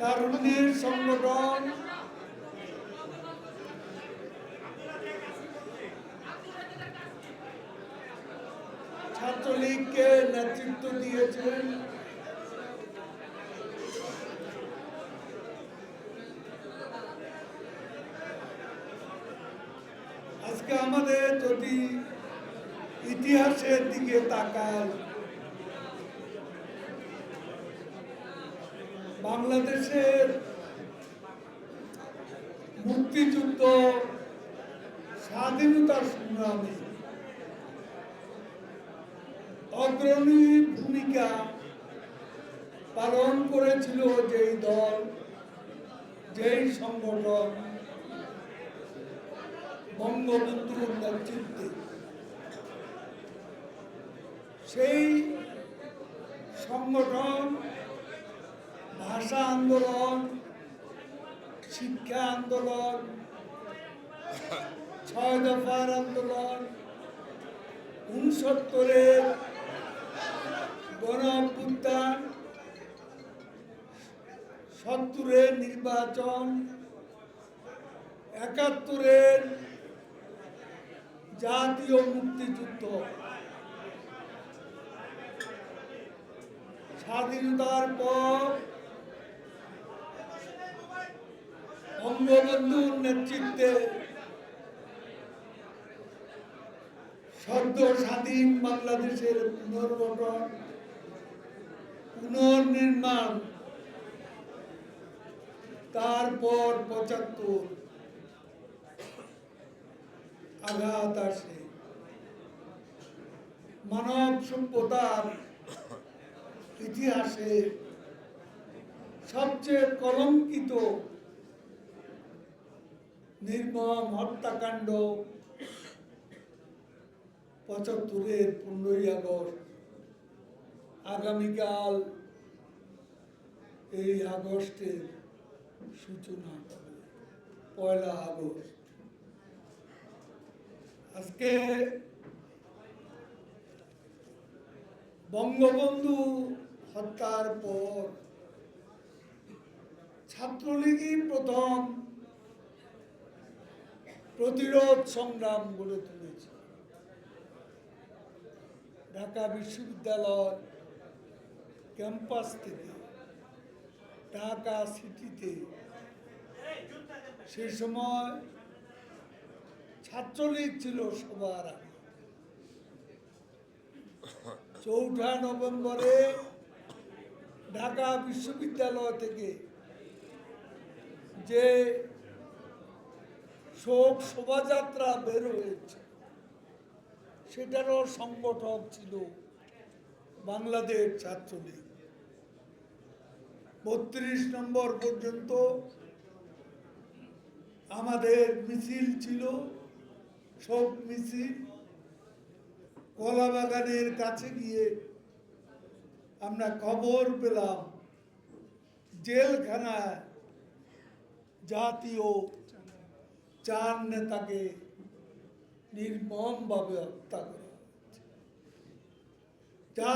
তারুণ্যের সংগঠন ছাত্রলীগকে নেতৃত্ব দিয়েছেন আজকে আমাদের যদি ইতিহাসের দিকে তাকায় বাংলাদেশের মুক্তিযুদ্ধ স্বাধীনতা সংগ্রামে অগ্রণী ভূমিকা পালন করেছিল যেই দল, যেই সংগঠন বঙ্গবন্ধুর নেতৃত্বে। সেই সংগঠন ভাষা আন্দোলন, শিক্ষা আন্দোলন, ছয় দফার আন্দোলন, উনসত্তরের গণ অভ্যুত্থান সত্তরের নির্বাচন, একাত্তরের জাতীয় মুক্তিযুদ্ধ। স্বাধীনতার পর বঙ্গবন্ধুর নেতৃত্বে সদ্য স্বাধীন বাংলাদেশের পুনর্গঠন, পুনর্নির্মাণ, তারপর পঁচাত্তর, আঘাত আসে। মানব সভ্যতার ইতিহাসে সবচেয়ে কলঙ্কিত নির্মম হত্যাকাণ্ড পঁচাত্তরের পনেরোই আগস্ট। আগামীকাল এই আগস্টের সূচনা। পয়লা আগস্ট। আজকে বঙ্গবন্ধু হত্যার পর ছাত্রলীগই প্রথম প্রতিরোধ সংগ্রাম গড়ে তুলেছে। ঢাকা বিশ্ববিদ্যালয় ক্যাম্পাস থেকে, ঢাকা সিটিতে সে সময় ছাত্রলীগ ছিল সবার চৌঠা নভেম্বরে ঢাকা বিশ্ববিদ্যালয় থেকে যে শোক শোভাযাত্রা বের হয়েছে। সেটারও সংগঠক ছিল বাংলাদেশ ছাত্রলীগ। বত্রিশ নম্বর পর্যন্ত আমাদের মিছিল ছিল, শোক মিছিল। কলা বাগানের কাছে গিয়ে আমরা খবর পেলাম, জেলখানায় জাতীয় চার নেতাকে নির্মমভাবে হত্যা করে।